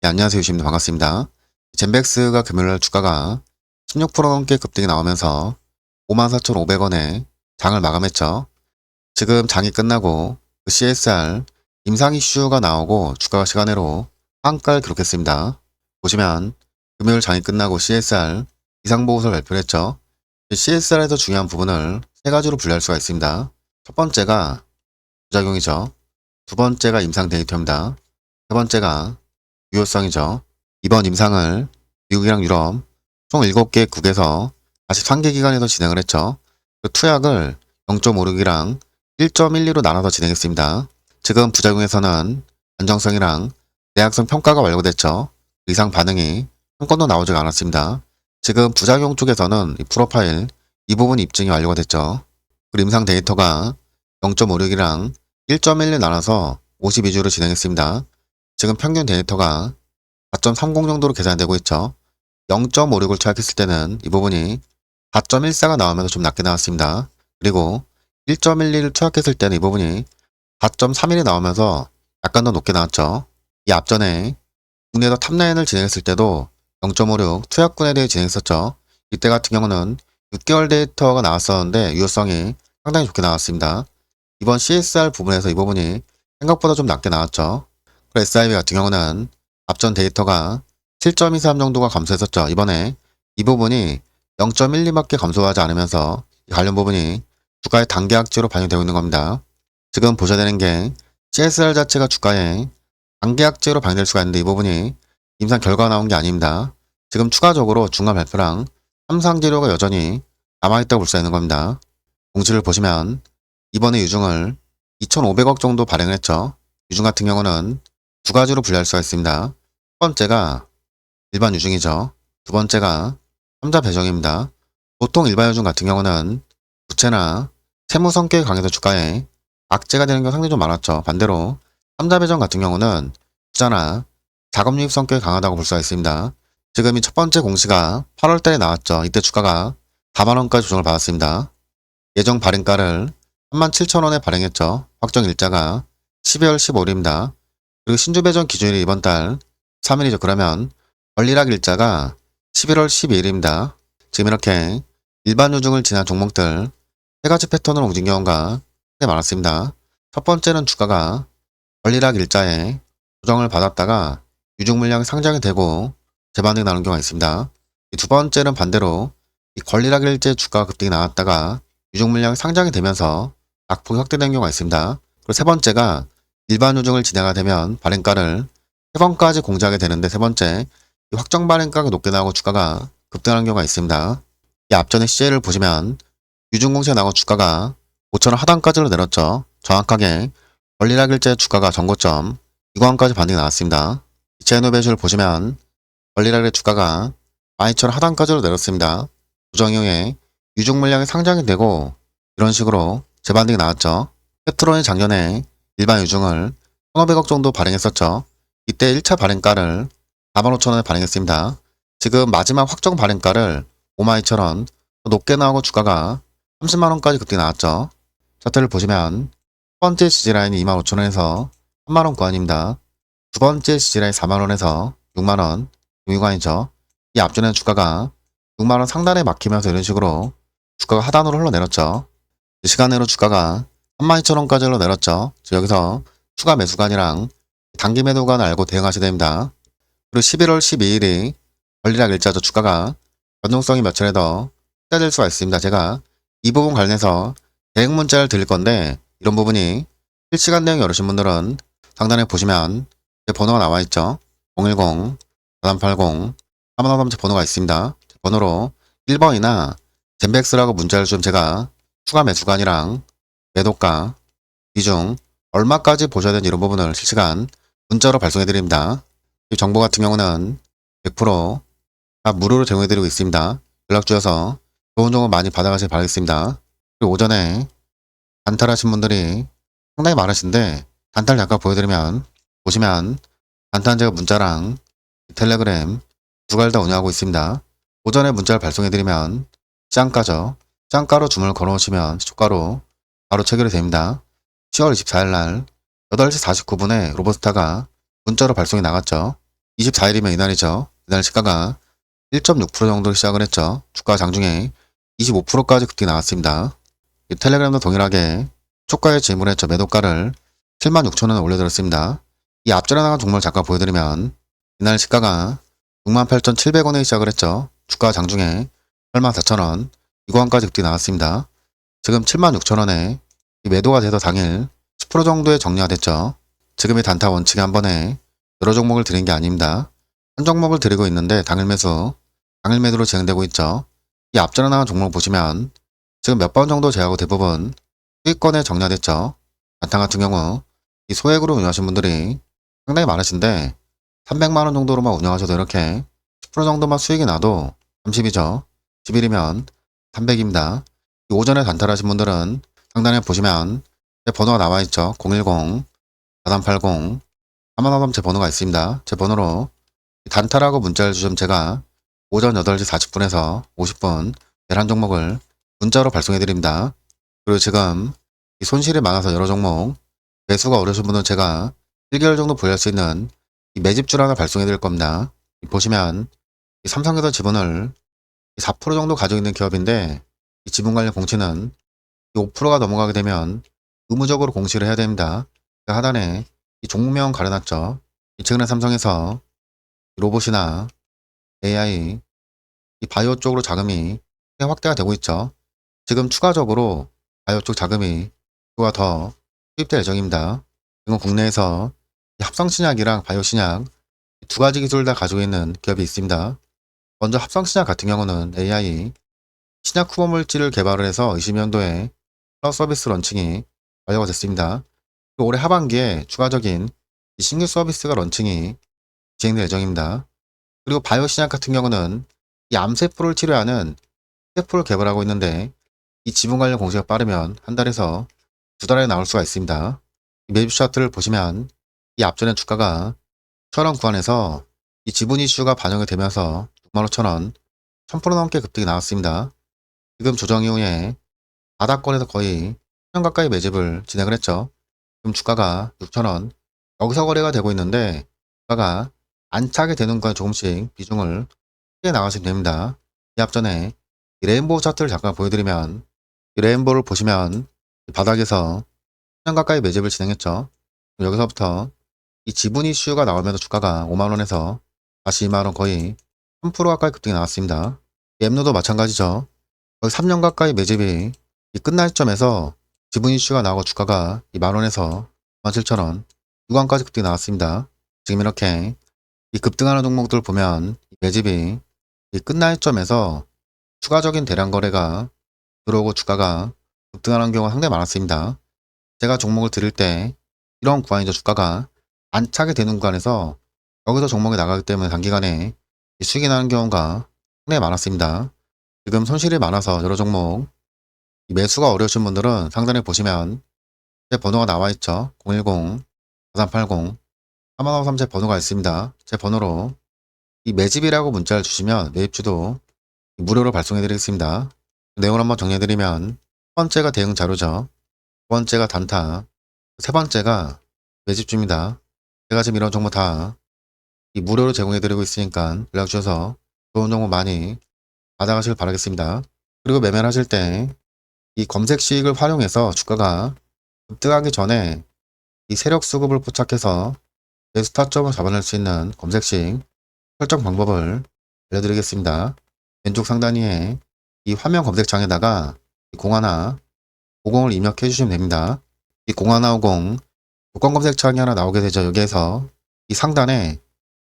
네, 안녕하세요. 유시입니다. 반갑습니다. 젠백스가 금요일날 주가가 16% 넘게 급등이 나오면서 54,500원에 장을 마감했죠. 지금 장이 끝나고 그 CSR 임상 이슈가 나오고 주가가 시간으로 한가를 기록했습니다. 보시면 금요일 장이 끝나고 CSR 이상보고서를 발표를 했죠. CSR에서 중요한 부분을 세 가지로 분류할 수가 있습니다. 첫 번째가 부작용이죠. 두 번째가 임상 데이터입니다. 세 번째가 유효성이죠. 이번 임상을 미국이랑 유럽 총 7개 국에서 43개 기관에서 진행을 했죠. 그 투약을 0.56이랑 1.12로 나눠서 진행했습니다. 지금 부작용에서는 안정성이랑 내약성 평가가 완료됐죠. 이상 반응이 한 건도 나오지가 않았습니다. 지금 부작용 쪽에서는 이 프로파일 이 부분 입증이 완료가 됐죠. 그리고 임상 데이터가 0.56이랑 1.1로 나눠서 52주로 진행했습니다. 지금 평균 데이터가 4.30 정도로 계산되고 있죠. 0.56을 투약했을 때는 이 부분이 4.14가 나오면서 좀 낮게 나왔습니다. 그리고 1.12를 투약했을 때는 이 부분이 4.31이 나오면서 약간 더 높게 나왔죠. 이 앞전에 국내에서 탑라인을 진행했을 때도 0.56 투약군에 대해 진행했었죠. 이때 같은 경우는 6개월 데이터가 나왔었는데 유효성이 상당히 좋게 나왔습니다. 이번 CSR 부분에서 이 부분이 생각보다 좀 낮게 나왔죠. SIB 같은 경우는 앞전 데이터가 7.23 정도가 감소했었죠. 이번에 이 부분이 0.12밖에 감소하지 않으면서 이 관련 부분이 주가의 단기 악재로 반영되고 있는 겁니다. 지금 보셔야 되는 게 CSR 자체가 주가에 단기 악재로 반영될 수가 있는데 이 부분이 임상 결과가 나온 게 아닙니다. 지금 추가적으로 중간 발표랑 삼상 재료가 여전히 남아있다고 볼 수 있는 겁니다. 공시를 보시면 이번에 유중을 2,500억 정도 발행을 했죠. 유중 같은 경우는 두 가지로 분류할 수가 있습니다. 첫 번째가 일반 유중이죠. 두 번째가 삼자 배정입니다. 보통 일반 유중 같은 경우는 부채나 채무 성격이 강해서 주가에 악재가 되는 경우가 상당히 좀 많았죠. 반대로 삼자 배정 같은 경우는 투자나 자금 유입 성격이 강하다고 볼 수가 있습니다. 지금 이 첫 번째 공시가 8월 달에 나왔죠. 이때 주가가 4만원까지 조정을 받았습니다. 예정 발행가를 37,000원에 발행했죠. 확정 일자가 12월 15일입니다. 그리고 신주 배정 기준일이 이번 달 3일이죠. 그러면 권리락 일자가 11월 12일입니다. 지금 이렇게 일반 유중을 지난 종목들 세 가지 패턴으로 옮긴 경우가 꽤 많았습니다. 첫 번째는 주가가 권리락 일자에 조정을 받았다가 유중 물량이 상장이 되고 재반등이 나는 경우가 있습니다. 이두 번째는 반대로 이 권리락 일제 주가가 급등이 나왔다가 유중 물량이 상장이 되면서 낙폭이 확대된 경우가 있습니다. 그리고 세 번째가 일반 유중을 진행하게 되면 발행가를 세 번까지 공제하게 되는데 세 번째 이 확정 발행가가 높게 나오고 주가가 급등하는 경우가 있습니다. 이 앞전의 CJ를 보시면 유중 공시가 나고 주가가 5천원 하단까지로 내렸죠. 정확하게 권리락 일제 주가가 전고점 2관까지 반등이 나왔습니다. 배수를 보시면 권리락의 주가가 12,000원 하단까지로 내렸습니다. 조정 이후에 유중 물량이 상장이 되고 이런 식으로 재반등이 나왔죠. 페트론이 작년에 일반 유중을 1,500억 정도 발행했었죠. 이때 1차 발행가를 45,000원에 발행했습니다. 지금 마지막 확정 발행가를 52,000원 더 높게 나오고 주가가 30만원까지 급등이 나왔죠. 차트를 보시면 첫 번째 지지라인이 25,000원에서 3만원 구간입니다. 두 번째 지지라인 4만원에서 6만원 구간이죠. 이 앞전에는 주가가 6만원 상단에 막히면서 이런 식으로 주가가 하단으로 흘러내렸죠. 이 시간으로 주가가 32,000원까지 흘러내렸죠. 즉 여기서 추가 매수관이랑 단기 매도관을 알고 대응하셔야 됩니다. 그리고 11월 12일이 권리락 일자죠. 주가가 변동성이 몇 차례 더 투자될 수가 있습니다. 제가 이 부분 관련해서 대응 문자를 드릴 건데 이런 부분이 실시간 대응 어려우신 분들은 상단에 보시면 제 번호가 나와 있죠. 010 4380 3137 번호가 있습니다. 제 번호로 1번이나 젠백스라고 문자를 좀 제가 추가 매수관이랑 매도가, 비중, 얼마까지 보셔야 되는 이런 부분을 실시간 문자로 발송해 드립니다. 이 정보 같은 경우는 100%다 무료로 제공해 드리고 있습니다. 연락 주셔서 좋은 정보 많이 받아가시길 바라겠습니다. 그리고 오전에 단탈하신 분들이 상당히 많으신데 단탈 잠깐 보여드리면 보시면 단탄 제가 문자랑 텔레그램 두 가지 다 운영하고 있습니다. 오전에 문자를 발송해드리면 짱가죠. 짱가로 주문을 걸어오시면 초가로 바로 체결이 됩니다. 10월 24일 날 8시 49분에 로버스타가 문자로 발송이 나갔죠. 24일이면 이날이죠. 이날 시가가 1.6% 정도로 시작을 했죠. 주가 장중에 25%까지 급등이 나왔습니다. 이 텔레그램도 동일하게 초가에 질문했죠. 매도가를 76,000원에 올려드렸습니다. 이 앞전에 나간 종목을 잠깐 보여드리면 이날 시가가 68,700원에 시작을 했죠. 주가 장중에 84,000원, 이 구간까지 급등이 나왔습니다. 지금 76,000원에 매도가 돼서 당일 10% 정도의 정리가 됐죠. 지금의 단타 원칙에 한 번에 여러 종목을 드린 게 아닙니다. 한 종목을 드리고 있는데 당일 매수, 당일 매도로 진행되고 있죠. 이 앞전에 나간 종목 보시면 지금 몇 번 정도 제하고 대부분 수익권에 정리가 됐죠. 단타 같은 경우 이 소액으로 운영하신 분들이 상당히 많으신데 300만원 정도로만 운영하셔도 이렇게 10% 정도만 수익이 나도 30이죠. 10일이면 300입니다. 오전에 단타를 하신 분들은 상단에 보시면 제 번호가 나와 있죠. 010 4380 3153제 번호가 있습니다. 제 번호로 단타라고 문자를 주시면 제가 오전 8시 40분에서 50분 내일 한 종목을 문자로 발송해 드립니다. 그리고 지금 이 손실이 많아서 여러 종목 매수가 어려우신 분은 제가 1개월 정도 보유할 수 있는 이 매집줄 하나 발송해 드릴 겁니다. 이 보시면 이 삼성에서 지분을 4% 정도 가지고 있는 기업인데 이 지분 관련 공시는 5%가 넘어가게 되면 의무적으로 공시를 해야 됩니다. 그 하단에 이 종목명 가려놨죠. 이 최근에 삼성에서 이 로봇이나 AI, 이 바이오 쪽으로 자금이 확대가 되고 있죠. 지금 추가적으로 바이오 쪽 자금이 또가 더 투입될 예정입니다. 이건 국내에서 이 합성 신약이랑 바이오 신약 이두 가지 기술을 다 가지고 있는 기업이 있습니다. 먼저 합성 신약 같은 경우는 AI 신약 후보 물질을 개발을 해서 20년도에 클라우드 서비스 런칭이 완료가 됐습니다. 그리고 올해 하반기에 추가적인 이 신규 서비스가 런칭이 진행될 예정입니다. 그리고 바이오 신약 같은 경우는 이 암세포를 치료하는 세포를 개발하고 있는데 이 지분 관련 공시가 빠르면 한 달에서 두 달에 나올 수가 있습니다. 이 매집 차트를 보시면 이 앞전에 주가가 1,000원 구간에서 이 지분 이슈가 반영이 되면서 65,000원, 1000% 넘게 급등이 나왔습니다. 지금 조정 이후에 바닥권에서 거의 1년 가까이 매집을 진행을 했죠. 지금 주가가 6,000원, 여기서 거래가 되고 있는데 주가가 안차게 되는 건 조금씩 비중을 크게 나가시면 됩니다. 이 앞전에 이 레인보우 차트를 잠깐 보여드리면 이 레인보우를 보시면 이 바닥에서 1년 가까이 매집을 진행했죠. 여기서부터 이 지분 이슈가 나오면서 주가가 5만원에서 다시 2만원 거의 3% 가까이 급등이 나왔습니다. 엠노도 마찬가지죠. 거의 3년 가까이 매집이 이 끝날 시점에서 지분 이슈가 나오고 주가가 이 만원에서 17,000원 유관까지 급등이 나왔습니다. 지금 이렇게 이 급등하는 종목들 보면 이 매집이 이 끝날 시점에서 추가적인 대량 거래가 들어오고 주가가 급등하는 경우가 상당히 많았습니다. 제가 종목을 드릴 때 이런 구간이죠. 주가가 안차게 되는 구간에서 여기서 종목이 나가기 때문에 단기간에 이 수익이 나는 경우가 상당히 많았습니다. 지금 손실이 많아서 여러 종목 이 매수가 어려우신 분들은 상단에 보시면 제 번호가 나와 있죠. 010 4380 3153제 번호가 있습니다. 제 번호로 이 매집이라고 문자를 주시면 매입주도 무료로 발송해 드리겠습니다. 내용을 한번 정리해 드리면 첫 번째가 대응 자료죠. 두 번째가 단타, 세 번째가 매집주입니다. 제가 지금 이런 정보 다이 무료로 제공해 드리고 있으니까 연락 주셔서 좋은 정보 많이 받아가시길 바라겠습니다. 그리고 매매를 하실 때 이 검색식을 활용해서 주가가 급등하기 전에 이 세력 수급을 포착해서 내 스타점을 잡아낼 수 있는 검색식 설정 방법을 알려드리겠습니다. 왼쪽 상단위에 이 화면 검색창에다가 이 공하나 50을 입력해 주시면 됩니다. 이 공하나 50 조건 검색창이 하나 나오게 되죠. 여기에서 이 상단에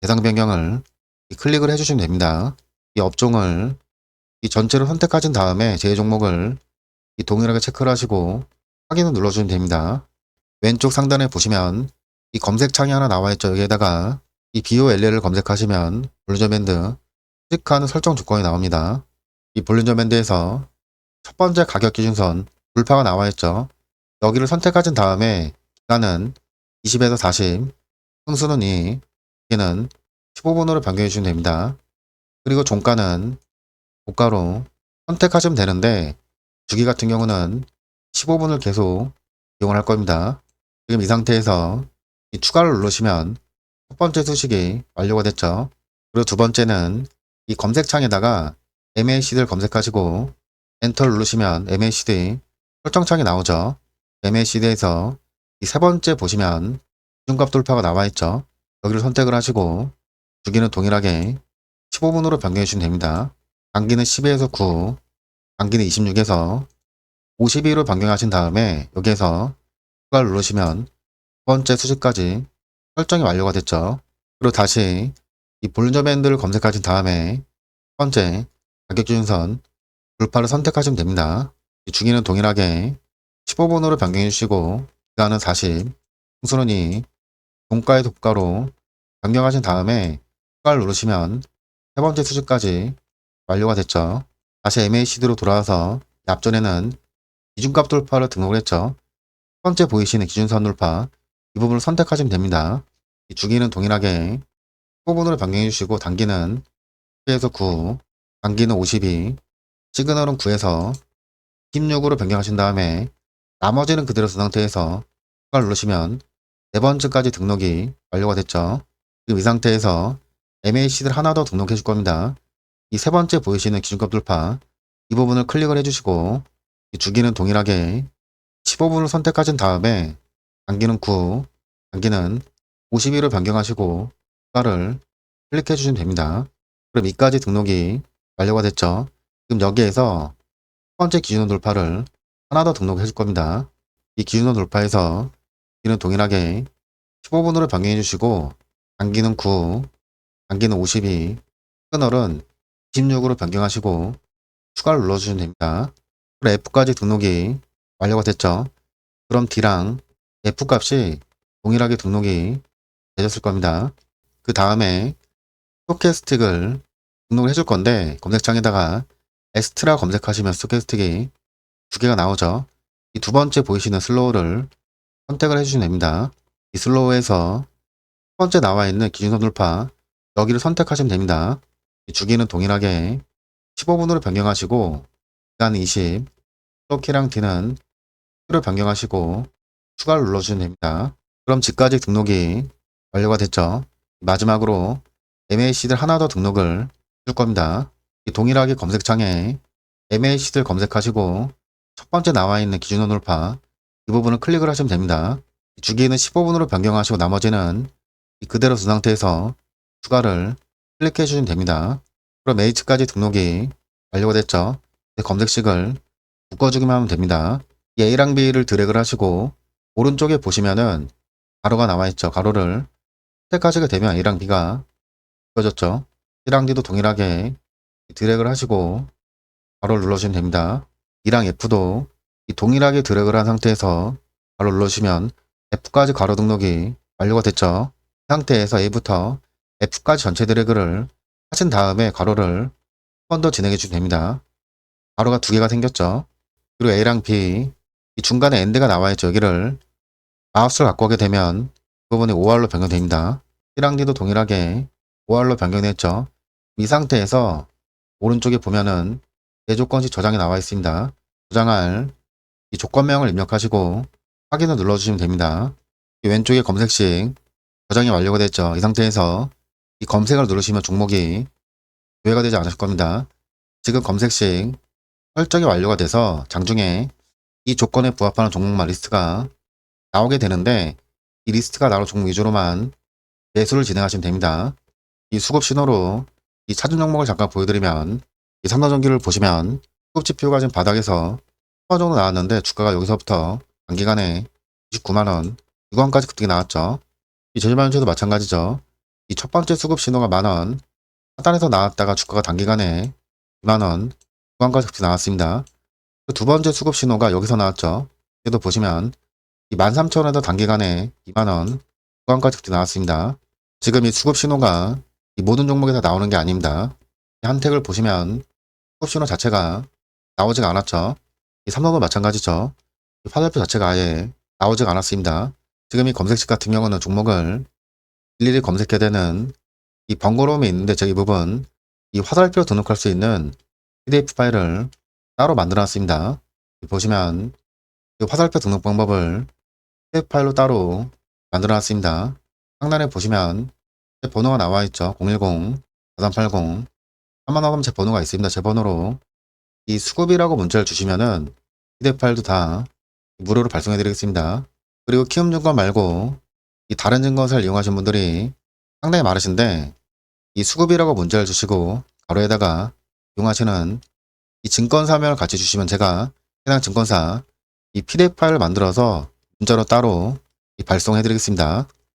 대상 변경을 이 클릭을 해주시면 됩니다. 이 업종을 이 전체를 선택하신 다음에 제 종목을 이 동일하게 체크를 하시고 확인을 눌러주시면 됩니다. 왼쪽 상단에 보시면 이 검색 창이 하나 나와 있죠. 여기에다가 이 BOLL을 검색하시면 볼륨 밴드 수직하는 설정 조건이 나옵니다. 이 볼륨 밴드에서 첫 번째 가격 기준선 불파가 나와 있죠. 여기를 선택하신 다음에 기간은 20에서 40, 흥수는 2, 기는 15분으로 변경해 주시면 됩니다. 그리고 종가는 고가로 선택하시면 되는데 주기 같은 경우는 15분을 계속 이용을 할 겁니다. 지금 이 상태에서 이 추가를 누르시면 첫 번째 수식이 완료가 됐죠. 그리고 두 번째는 이 검색창에다가 MACD를 검색하시고 엔터를 누르시면 MACD 설정창이 나오죠. MACD에서 이 세 번째 보시면 기준값 돌파가 나와 있죠. 여기를 선택을 하시고 주기는 동일하게 15분으로 변경해 주시면 됩니다. 단기는 12에서 9, 단기는 26에서 52로 변경하신 다음에 여기에서 추가를 누르시면 두 번째 수식까지 설정이 완료가 됐죠. 그리고 다시 이 볼륨 밴드를 검색하신 다음에 첫 번째 가격 기준선 돌파를 선택하시면 됩니다. 이 주기는 동일하게 15분으로 변경해 주시고 기간은 40, 홍수론이 종가의 도가로 변경하신 다음에 추가를 누르시면 세 번째 수준까지 완료가 됐죠. 다시 MACD로 돌아와서 앞전에는 기준값 돌파를 등록을 했죠. 첫 번째 보이시는 기준선 돌파 이 부분을 선택하시면 됩니다. 이 주기는 동일하게 15분으로 변경해 주시고 단기는 10에서 9, 단기는 52, 시그널은 9에서 16으로 변경하신 다음에 나머지는 그대로 둔 상태에서 추가를 누르시면 네 번째까지 등록이 완료가 됐죠. 지금 이 상태에서 MAC를 하나 더 등록해 줄 겁니다. 이 세 번째 보이시는 기준값 돌파 이 부분을 클릭을 해주시고 이 주기는 동일하게 15분을 선택하신 다음에 단기는 9, 단기는 52로 변경하시고 추가를 클릭해 주시면 됩니다. 그럼 이까지 등록이 완료가 됐죠. 지금 여기에서 첫 번째 기준원 돌파를 하나 더 등록해 줄 겁니다. 이 기준원 돌파에서 기는 동일하게 15분으로 변경해 주시고 단기는 9, 단기는 52, 시그널은 26으로 변경하시고 추가를 눌러주시면 됩니다. F까지 등록이 완료가 됐죠. 그럼 D랑 F 값이 동일하게 등록이 되셨을 겁니다. 그 다음에 스토캐스틱을 등록을 해줄 건데 검색창에다가 에스트라 검색하시면 스토캐스틱이 두 개가 나오죠. 이 두 번째 보이시는 슬로우를 선택을 해주시면 됩니다. 이 슬로우에서 첫 번째 나와 있는 기준선 돌파 여기를 선택하시면 됩니다. 이 주기는 동일하게 15분으로 변경하시고 기간 20, 스토키랑 D는 Q로 변경하시고 추가를 눌러주시면 됩니다. 그럼 지까지 등록이 완료가 됐죠. 마지막으로 MAC들 하나 더 등록을 해줄 겁니다. 이 동일하게 검색창에 MAC들 검색하시고 첫 번째 나와 있는 기준원 돌파 이 부분을 클릭을 하시면 됩니다. 이 주기는 15분으로 변경하시고 나머지는 이 그대로 둔 상태에서 추가를 클릭해 주시면 됩니다. 그럼 H까지 등록이 완료가 됐죠. 이제 검색식을 묶어주기만 하면 됩니다. 이 A랑 B를 드래그를 하시고 오른쪽에 보시면은 가로가 나와 있죠. 가로를 선택하시게 되면 A랑 B가 묶어졌죠. C랑 D도 동일하게 드래그를 하시고 가로를 눌러주시면 됩니다. E랑 F도 이 동일하게 드래그를 한 상태에서 가로 눌러주시면 F까지 가로 등록이 완료가 됐죠. 이 상태에서 A부터 F까지 전체 드래그를 하신 다음에 가로를 한 번 더 진행해 주시면 됩니다. 가로가 두 개가 생겼죠. 그리고 A랑 B 이 중간에 엔드가 나와 있죠. 여기를 마우스를 갖고 오게 되면 이 부분이 5R로 변경됩니다. C랑 D도 동일하게 5R로 변경됐죠. 이 상태에서 오른쪽에 보면은 네 조건씩 저장이 나와 있습니다. 저장할 이 조건명을 입력하시고 확인을 눌러주시면 됩니다. 이 왼쪽에 검색식 저장이 완료가 됐죠. 이 상태에서 이 검색을 누르시면 종목이 조회가 되지 않으실 겁니다. 지금 검색식 설정이 완료가 돼서 장중에 이 조건에 부합하는 종목만 리스트가 나오게 되는데 이 리스트가 나올 종목 위주로만 매수를 진행하시면 됩니다. 이 수급 신호로 이 차준 종목을 잠깐 보여드리면 이 삼성전기를 보시면 수급 지표가 지금 바닥에서 10원 정도 나왔는데 주가가 여기서부터 단기간에 29만원, 6원까지 급등이 나왔죠. 이 제주반도체도 마찬가지죠. 이 첫 번째 수급 신호가 만원, 하단에서 나왔다가 주가가 단기간에 2만원, 6원까지 급등이 나왔습니다. 그 두 번째 수급 신호가 여기서 나왔죠. 여기도 보시면 이 13,000원에서 단기간에 2만원, 6원까지 급등이 나왔습니다. 지금 이 수급 신호가 이 모든 종목에 다 나오는 게 아닙니다. 이 한택을 보시면 수급 신호 자체가 나오지가 않았죠. 이 삼성도 마찬가지죠. 이 화살표 자체가 아예 나오지가 않았습니다. 지금 이 검색식 같은 경우는 종목을 일일이 검색해야 되는 이 번거로움이 있는데 저이 부분 이 화살표 등록할 수 있는 PDF 파일을 따로 만들어 놨습니다. 보시면 이 화살표 등록 방법을 PDF 파일로 따로 만들어 놨습니다. 상단에 보시면 제 번호가 나와 있죠. 010 4380 한번하면 제 번호가 있습니다. 제 번호로 이 수급이라고 문자를 주시면은 PDF 파일도 다 무료로 발송해 드리겠습니다. 그리고 키움 증권 말고 이 다른 증권사를 이용하신 분들이 상당히 많으신데 이 수급이라고 문자를 주시고 가로에다가 이용하시는 이 증권사명을 같이 주시면 제가 해당 증권사 이 PDF 파일을 만들어서 문자로 따로 이 발송해 드리겠습니다.